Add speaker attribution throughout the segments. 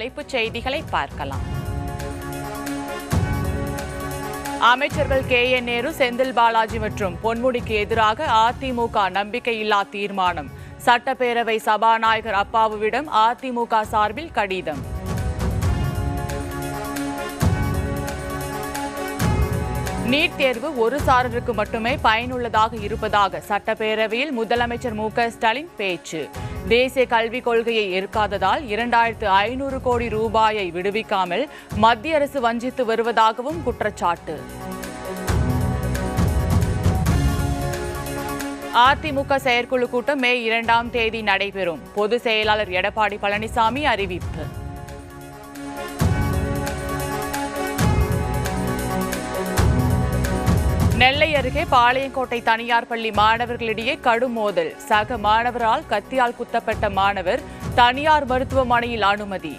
Speaker 1: தலைப்புச் செய்திகளை பார்க்கலாம். அமைச்சர்கள் கே. என். நேரு செந்தில் பாலாஜி மற்றும் பொன்முடிக்கு எதிராக அதிமுக நம்பிக்கையில்லா தீர்மானம். சட்டப்பேரவை சபாநாயகர் அப்பாவுவிடம் அதிமுக சார்பில் கடிதம். நீட் தேர்வு ஒரு சாரருக்கு மட்டுமே பயனுள்ளதாக இருப்பதாக சட்டப்பேரவையில் முதலமைச்சர் மு க ஸ்டாலின் பேச்சு. தேசிய கல்விக் கொள்கையை ஏற்காததால் இரண்டாயிரத்து ஐநூறு கோடி ரூபாயை விடுவிக்காமல் மத்திய அரசு வஞ்சித்து வருவதாகவும் குற்றச்சாட்டு. அதிமுக செயற்குழு கூட்டம் மே இரண்டாம் தேதி நடைபெறும். பொதுச் செயலாளர் எடப்பாடி பழனிசாமி அறிவிப்பு. நெல்லை அருகே பாளையங்கோட்டை தனியார் பள்ளி மாணவர்களிடையே கடும் மோதல். சக மாணவரால் கத்தியால் குத்தப்பட்ட மாணவர் தனியார் மருத்துவமனையில் அனுமதி.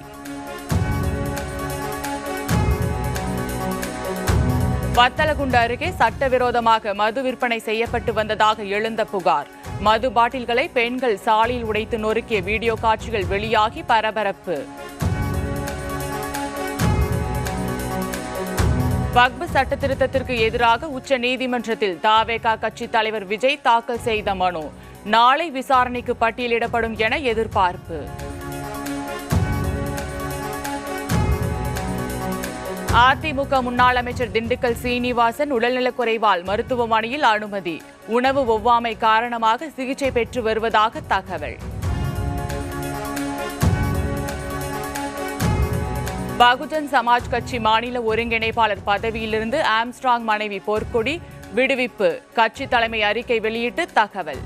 Speaker 1: வத்தலகுண்டு அருகே சட்டவிரோதமாக மது விற்பனை செய்யப்பட்டு வந்ததாக எழுந்த புகார். மது பாட்டில்களை பெண்கள் சாலையில் உடைத்து நொறுக்கிய வீடியோ காட்சிகள் வெளியாகி பரபரப்பு. வக்பு சட்டத்திருத்தத்திற்கு எதிராக உச்ச நீதிமன்றத்தில் தாவேகா கட்சி தலைவர் விஜய் தாக்கல் செய்த மனு. நாளை விசாரணைக்கு பட்டியலிடப்படும் என எதிர்பார்ப்பு. அதிமுக முன்னாள் அமைச்சர் திண்டுக்கல் சீனிவாசன் உடல்நலக்குறைவால் மருத்துவமனையில் அனுமதி. உணவு ஒவ்வாமை காரணமாக சிகிச்சை பெற்று வருவதாக தகவல். பகுஜன் சமாஜ் கட்சி மாநில ஒருங்கிணைப்பாளர் பதவியிலிருந்து ஆம்ஸ்ட்ராங் மனைவி போர்க்கொடி விடுவிப்பு. கட்சி தலைமை அறிக்கை வெளியிட்டு தகவல்.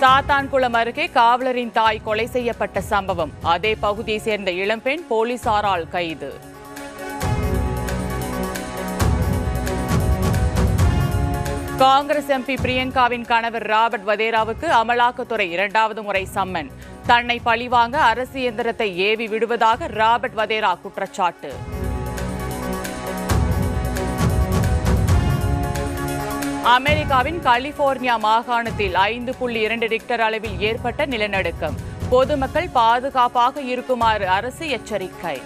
Speaker 1: சாத்தான்குளம் அருகே காவலரின் தாய் கொலை செய்யப்பட்ட சம்பவம். அதே பகுதியை சேர்ந்த இளம்பெண் போலீசாரால் கைது. காங்கிரஸ் எம்பி பிரியங்காவின் கணவர் ராபர்ட் வதேராவுக்கு அமலாக்கத்துறை இரண்டாவது முறை சம்மன். தன்னை பழிவாங்க அரசு இயந்திரத்தை ஏவி விடுவதாக ராபர்ட் வதேரா குற்றச்சாட்டு. அமெரிக்காவின் கலிபோர்னியா மாகாணத்தில் ஐந்து புள்ளி இரண்டு ரிக்டர் அளவில் ஏற்பட்ட நிலநடுக்கம். பொதுமக்கள் பாதுகாப்பாக இருக்குமாறு அரசு எச்சரிக்கை.